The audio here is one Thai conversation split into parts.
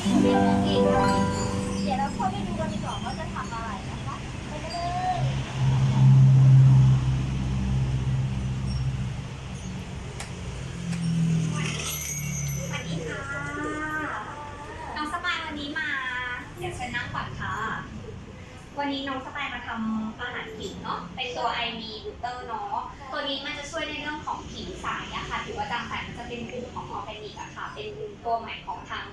เดี๋ยวเราเข้าไปดูกันต่าว่าจะทำอะไรนะคะไปเลยวันนี้ค่ะน้องสปายวันนี้มา เดี๋ยวฉันนั่งก่ค่ะ วันนี้น้องสปายมาทำอาหารผิวเนาะเป็นตัวไอมีบูเตอร์เนาะตัวนี้มันจะช่วยในเรื่องของผิวใสอะค่ะผิวกระจางใสมันจะเป็นกลุ่ของออร์แกนิกอะค่ะ เป็นตัวใหม่ของทาง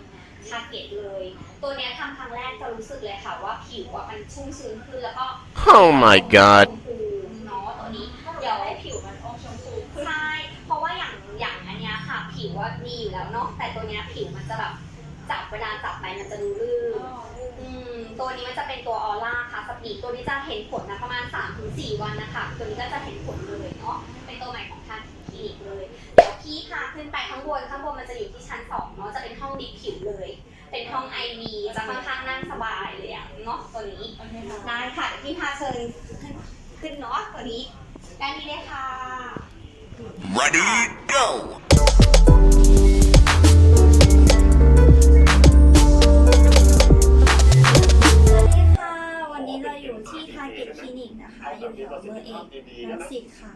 ทาร์เก็ตเลย ตัวเนี้ยทำครั้งแรกจะรู้สึกเลยค่ะว่าผิวอะมันชุ่มชื้นขึ้นแล้วก็ Oh my god ชมพูเนาะตัวนี้เดี๋ยวให้ผิวมันอมชมพูใช่เพราะว่าอย่างอย่างอันเนี้ยค่ะ ผิวว่าดีอยู่แล้วเนาะแต่ตัวเนี้ยผิวมันจะแบบจับเวลาจับไปมันจะดูลื่นอืมตัวนี้มันจะเป็นตัวออร่าค่ะสปีดตัวนี้จะเห็นผลนะประมาณ3-4วันนะคะตัวนี้ก็จะเห็นผลเลยเนาะเป็นตัวใหม่ของทางคลินิกเลย พี่พาขึ้นไปข้างบน ข้างบนมันจะอยู่ที่ชั้นสองเนาะ จะเป็นห้องดิบผิวเลย เป็นห้องไอวีจะค่อนข้างนั่งสบายเลยอะเนาะตัวนี้โอเคค่ะได้ค่ะเดี๋ยวพี่พาเชิญขึ้นเนาะตัวนี้ด้านนี้เลยค่ะ Ready, go! นิกนะคะอยู่แถวเบอร์เอกรังสิตค่ะ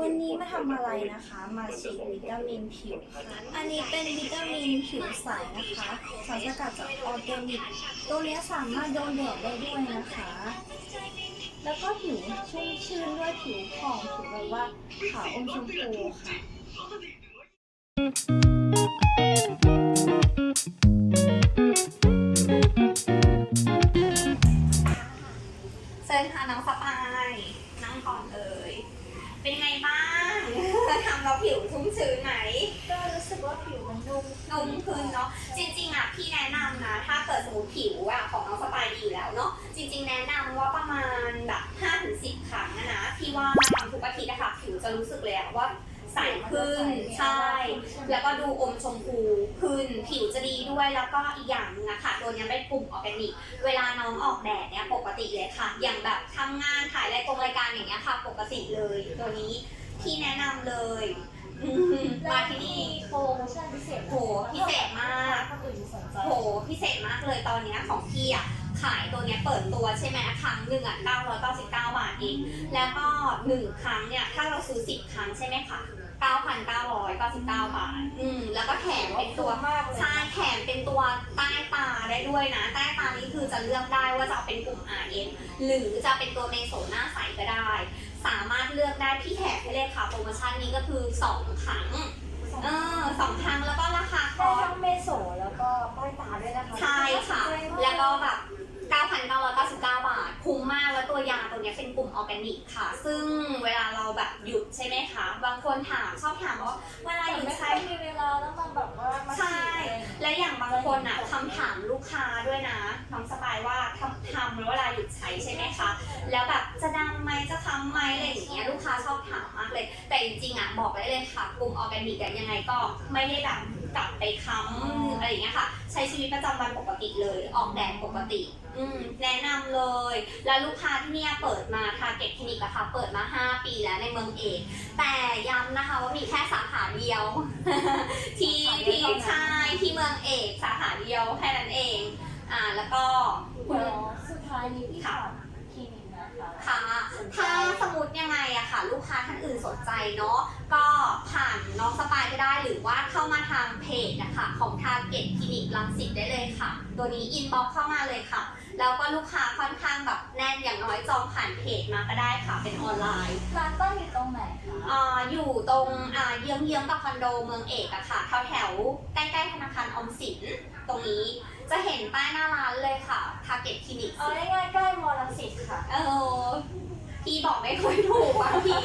วันนี้มาทำอะไรนะคะ มาฉีดวิตามินผิวค่ะ อันนี้เป็นวิตามินผิวใสนะคะสารสกัดจากออร์แกนิก ตัวนี้สามารถโดนแดดได้ด้วยนะคะ แล้วก็ผิวชุ่มชื่นด้วยผิวผ่องผิวแบบว่าขาวอมชมพูค่ะ จะรู้สึกเลยอะว่าใสขึ้นใช่ แล้วก็ดูอมชมพูขึ้นผิวจะดีด้วยแล้วก็อีกอย่างหนึงอะค่ะ ตัวเนี้ยเป็นกลุ่มออร์แกนิก เวลาน้องออกแดดเนี่ยปกติเลยค่ะ อย่างแบบทำงานถ่ายรายกงรายการอย่างเงี้ยค่ะ ปกติเลยตัวนี้พี่แนะนำเลยอืมมาที่นี่โปรโมชั่นพิเศษโหพิเศษมากคนอื่นสนใจโหพิเศษมากเลยตอนเนี้ยของพี่อะ ขายตัวเนี้ยเปิดตัวใช่ไหมครั้งหนึ่งอะ999 บาทเองแล้วก็หนึ่งครั้งเนี่ยถ้าเราซื้อ 10 ครั้งใช่ไหมคะ9,999 บาท อืม แล้วก็แถมเป็นตัวมากเลยใช่แถมเป็นตัวใต้ตาได้ด้วยนะ ใต้ตานี้คือจะเลือกได้ว่าจะเอาเป็นกลุ่ม RN หรือจะเป็นตัวเมโซหน้าใสก็ได้ สามารถเลือกได้พี่แถมให้เลยค่ะ โปรโมชั่นนี้ก็คือสองครั้ง เออสองครั้งแล้วก็ราคาคได้อร์ส ทั้งเมโซแล้วก็ใต้ตาด้วยนะคะ ใช่ค่ะ แล้วก็แบบ 9,999 บาท คุ้มมาก แล้ว ตัวยาตัวเนี้เป็นกลุ่มออร์แกนิกค่ะ ซึ่งเวลาเราแบบหยุดใช่ไหมคะ บางคนถามชอบถามว่าเวลาหยุดไม่ใช้ ค่อยมีเวลาต้องมาแบบว่ามาใช่ ฉีดเอง และอย่างบางคนอะคำถามลูกค้าด้วยนะน้องสบายว่าทำทำแล้วเวลาหยุดใช้ใช่ไหมคะ แล้วแบบจะดำไหมจะทำไหมอะไรอย่างเงี้ยลูกค้าชอบถามมากเลย แต่จริงๆอะบอกได้เลยค่ะ กลุ่มออร์แกนิกอะยังไงก็ไม่ได้แบบ กลับไปค้ำอะไรอย่างเงี้ยค่ะ ใช้ชีวิตประจำวันปกติเลย ออกแดดปกติ อืมแนะนำเลย แล้วลูกค้าที่เนี่ยเปิดมาทาเก็ตคลินิกอะค่ะ เปิดมา 5 ปีแล้วในเมืองเอก แต่ย้ำนะคะว่ามีแค่สาขาเดียว ที่ที่ใช่ที่เมืองเอกสาขาเดียวแค่นั้นเอง อ่าแล้วก็คุณเดี๋ยวสุดท้ายนี้พี่ขอคลินิกนะคะ ค่ะถ้าสมมติยังไงอะค่ะ ลูกค้าท่านอื่นสนใจเนาะก็ ผ่านน้องสปายก็ได้หรือว่าเข้ามาทางเพจนะคะของทาเก็ตคลินิกลังสิตได้เลยค่ะ ตัวนี้อินบ็อกเข้ามาเลยค่ะ แล้วก็ลูกค้าค่อนข้างแบบแน่นอย่างน้อยจองผ่านเพจมาก็ได้ค่ะ เป็นออนไลน์ร้านตั้งอยู่ตรงไหนคะอ่าอยู่ตรงอ่าเยื้องๆกับคอนโดเมืองเอกอะค่ะแถวแถวๆใกล้ๆธนาคารออมสินตรงนี้จะเห็นป้ายหน้าร้านเลยค่ะทาเก็ตคลินิกเอาง่ายๆใกล้มอลังสิตค่ะ เออพี่บอกไม่ค่อยถูกบางที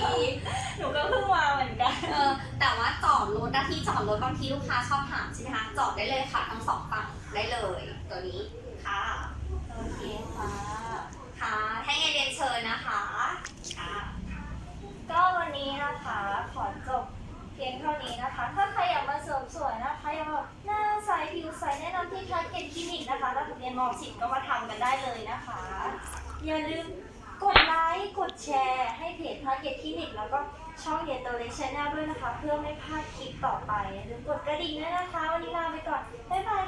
ที่จอดรถบางทีลูกค้าชอบถามใช่ไหมคะจอดได้เลยค่ะทั้งสองฝั่งได้เลยตัวนี้ค่ะโอเคค่ะค่ะให้เรียนเชิญนะคะค่ะก็วันนี้นะคะขอจบเพียงเท่านี้นะคะ ถ้าใครอยากมาเสริมสวยนะคะอยากแบบหน้าใสผิวใสแนะนำที่ทาร์เก็ตคลินิกนะคะถ้าเรียนมอสิก็มาทำกันได้เลยนะคะ อย่าลืมกดไลค์กดแชร์ให้เพจทาร์เก็ตคลินิกแล้วก็ ช่องเยโตเลชแนลด้วยนะคะ เพื่อไม่พลาดคลิปต่อไปอย่าลืมกดกระดิ่งด้วยนะคะ วันนี้ลาไปก่อน บ๊ายบาย